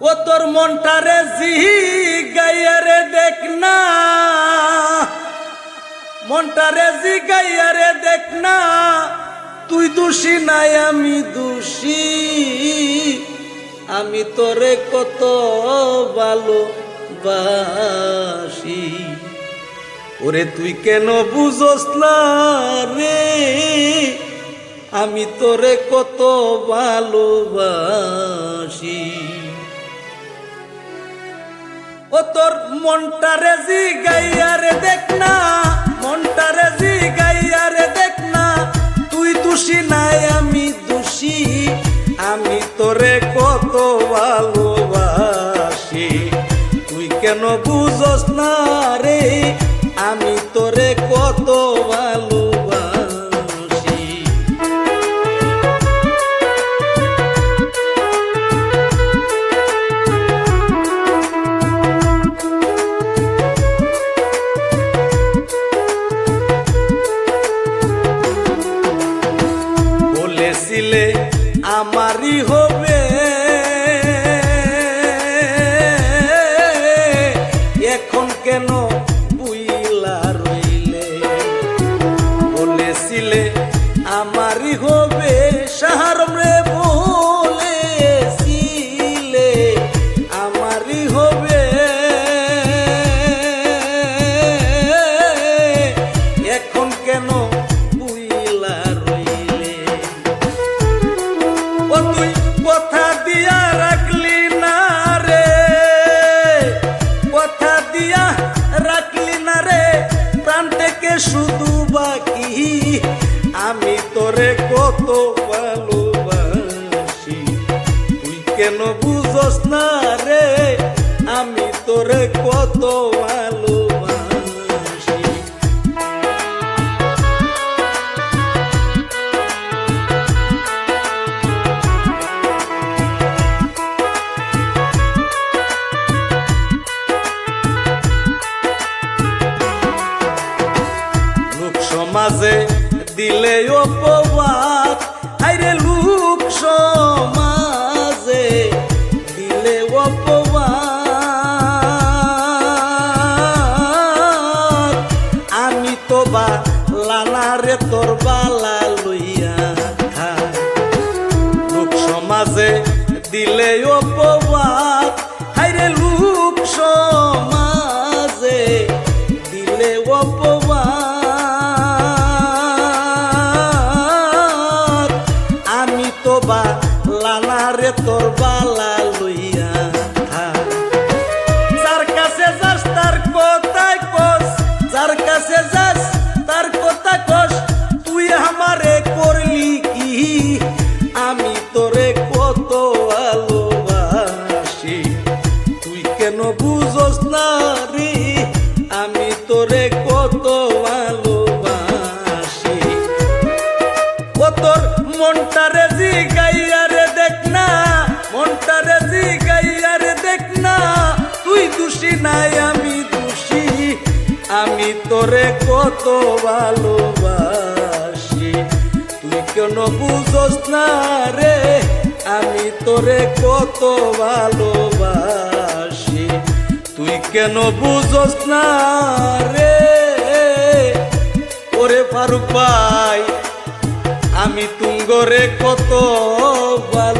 ও তোর মনটারে জি গাইয়ারে দেখ না। মনটারে জি গাইয়ারে দেখ না। তুই দোষী নাই, আমি দোষী। আমি তোরে কত ভালো বাসি ওরে তুই কেন বুঝোস না রে? আমি তোরে কত ভালোবাসি। ও তোর মনটা রেজি গাইয়া গাইয়ারে দেখ না, মনটা রেজি গাইয়া গাইয়ারে দেখ না, তুই দোষী নাই, আমি দোষী, আমি তোরে কত ভালোবাসি। তুই কেন বুঝস না রে, আমি বলেছিলে আমারই হবে সাহারম হবে। এখন কেন আমি তোরে কত ভালোবাসি। তুই কেন বুঝস না রে? সমাজে দিলে অপবাদ। আইরে লোক সমাজে, দিলে অপবাদ। আমি তো বা লালারে তোর বালা লইয়া খাই। লোক সমাজে দিলে অপবাদ। না রে, আমি তোরে কত ভালোবাসি। ও মনটারে জি গাইয়ারে দেখ না মনটারে জি গাইয়ারে দেখ না, তুই দোষী নাই, আমি দোষী, আমি তোরে কত ভালোবাসি। তুই কেন বুঝোস না রে, আমি তোরে কত ভালোবাসি। তুই কেন বুঝস না রে? ওরে ফারুক ভাই আমি তুঙ্গরে কত ভালো